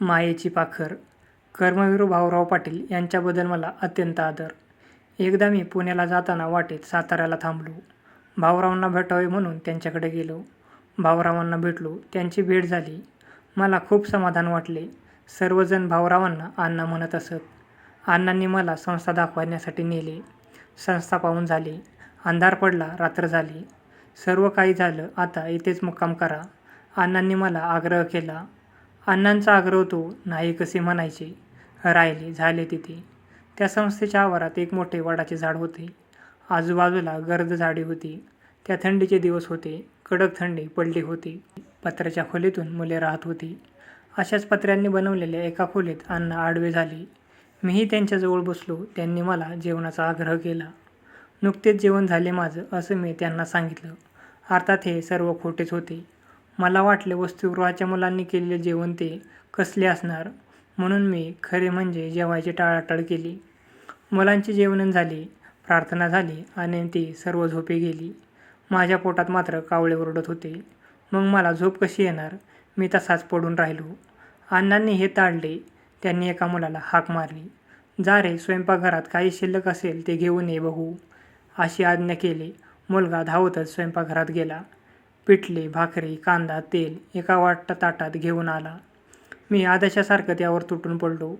मायेची पाखर कर्मवीर भाऊराव पाटील यांच्याबद्दल मला अत्यंत आदर. एकदा मी पुण्याला जाताना वाटेत साताऱ्याला थांबलो. भाऊरावांना भेटावे म्हणून त्यांच्याकडे गेलो. भाऊरावांना भेटलो त्यांची भेट झाली. मला खूप समाधान वाटले. सर्वजण भाऊरावांना अण्णा म्हणत असत. अण्णांनी मला संस्था दाखवण्यासाठी नेले. संस्था पाहून झाली. अंधार पडला रात्र झाली. सर्व काही झालं आता इथेच मुक्काम करा. अण्णांनी मला आग्रह केला. अण्णांचा आग्रह तो नाही कसे म्हणायचे? राहिले झाले तिथे. त्या संस्थेच्या आवारात एक मोठे वडाचे झाड होते. आजूबाजूला गर्द झाडे होती. त्या थंडीचे दिवस होते. कडक थंडी पडली होती. पत्र्याच्या खोलीतून मुले राहत होती. अशाच पत्र्यांनी बनवलेल्या एका खोलीत अण्णा आडवे झाले. मीही त्यांच्याजवळ बसलो. त्यांनी मला जेवणाचा आग्रह केला. नुकतेच जेवण झाले माझं असं मी त्यांना सांगितलं. अर्थात हे सर्व खोटेच होते. मला वाटले वसतिगृहाच्या मुलांनी केलेले जेवण ते कसले असणार? म्हणून मी खरे म्हणजे जेवायची टाळाटाळ केली. मुलांची जेवण झाली प्रार्थना झाली आणि ती सर्व झोपी गेली. माझ्या पोटात मात्र कावळे ओरडत होते. मग मला झोप कशी येणार? मी तसाच पडून राहिलो. अण्णांनी हे ताळले. त्यांनी एका मुलाला हाक मारली. जा रे स्वयंपाकघरात काही शिल्लक असेल ते घेऊन ये बघू. अशी आज्ञा केली. मुलगा धावतच स्वयंपाकघरात गेला. पिठले भाकरी कांदा तेल एका वाट ताटात घेऊन आला. मी आदशासारखं त्यावर तुटून पडलो.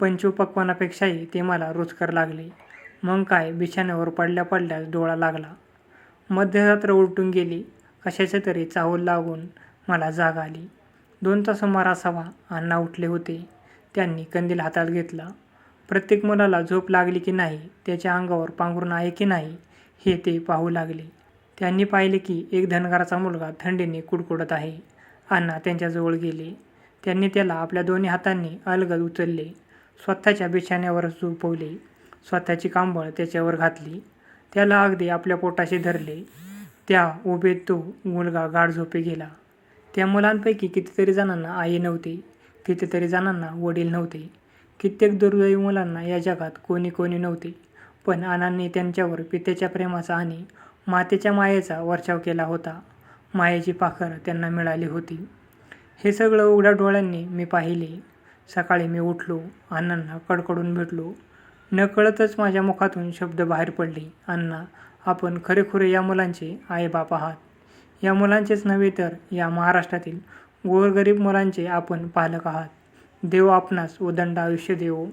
पंचोपक्वानापेक्षाही ते मला रुचकर लागले. मग काय बिछाण्यावर पडल्या पडल्यास डोळा लागला. मध्यरात्र उलटून गेली. कशाचे तरी चाहूल लागून मला जाग आली. दोन तास सुमार असावा अण्णा उठले होते. त्यांनी कंदील हातात घेतला. प्रत्येक मुलाला झोप लागली की नाही त्याच्या अंगावर पांघरून आहे की नाही हे ते पाहू लागले. त्यांनी पाहिले की एक धनगराचा मुलगा थंडीने कुडकुडत आहे. अण्णा त्यांच्याजवळ गेले. त्यांनी त्याला आपल्या दोन्ही हातांनी अलगद उचलले. स्वतःच्या बिछाण्यावर झोपवले. स्वतःची कांबळ त्याच्यावर घातली. त्याला अगदी आपल्या पोटाशी धरले. त्या उभेत तो मुलगा गाढ झोपे गेला. त्या मुलांपैकी कितीतरी जणांना आई नव्हती. कितीतरी जणांना वडील नव्हते. कित्येक दुर्दैवी मुलांना या जगात कोणी कोणी नव्हते. पण अण्णांनी त्यांच्यावर पित्याच्या प्रेमाचा आणि मातेच्या मायेचा वर्षाव केला होता. मायेची पाखर त्यांना मिळाली होती. हे सगळं उघड्या डोळ्यांनी मी पाहिले. सकाळी मी उठलो. अण्णांना कडकडून भेटलो. नकळतच माझ्या मुखातून शब्द बाहेर पडले. अण्णा आपण खरेखुरे या मुलांचे आईबाप आहात. या मुलांचेच नव्हे तर या महाराष्ट्रातील गोरगरीब मुलांचे आपण पालक आहात. देव आपणास उदंड आयुष्य देवो.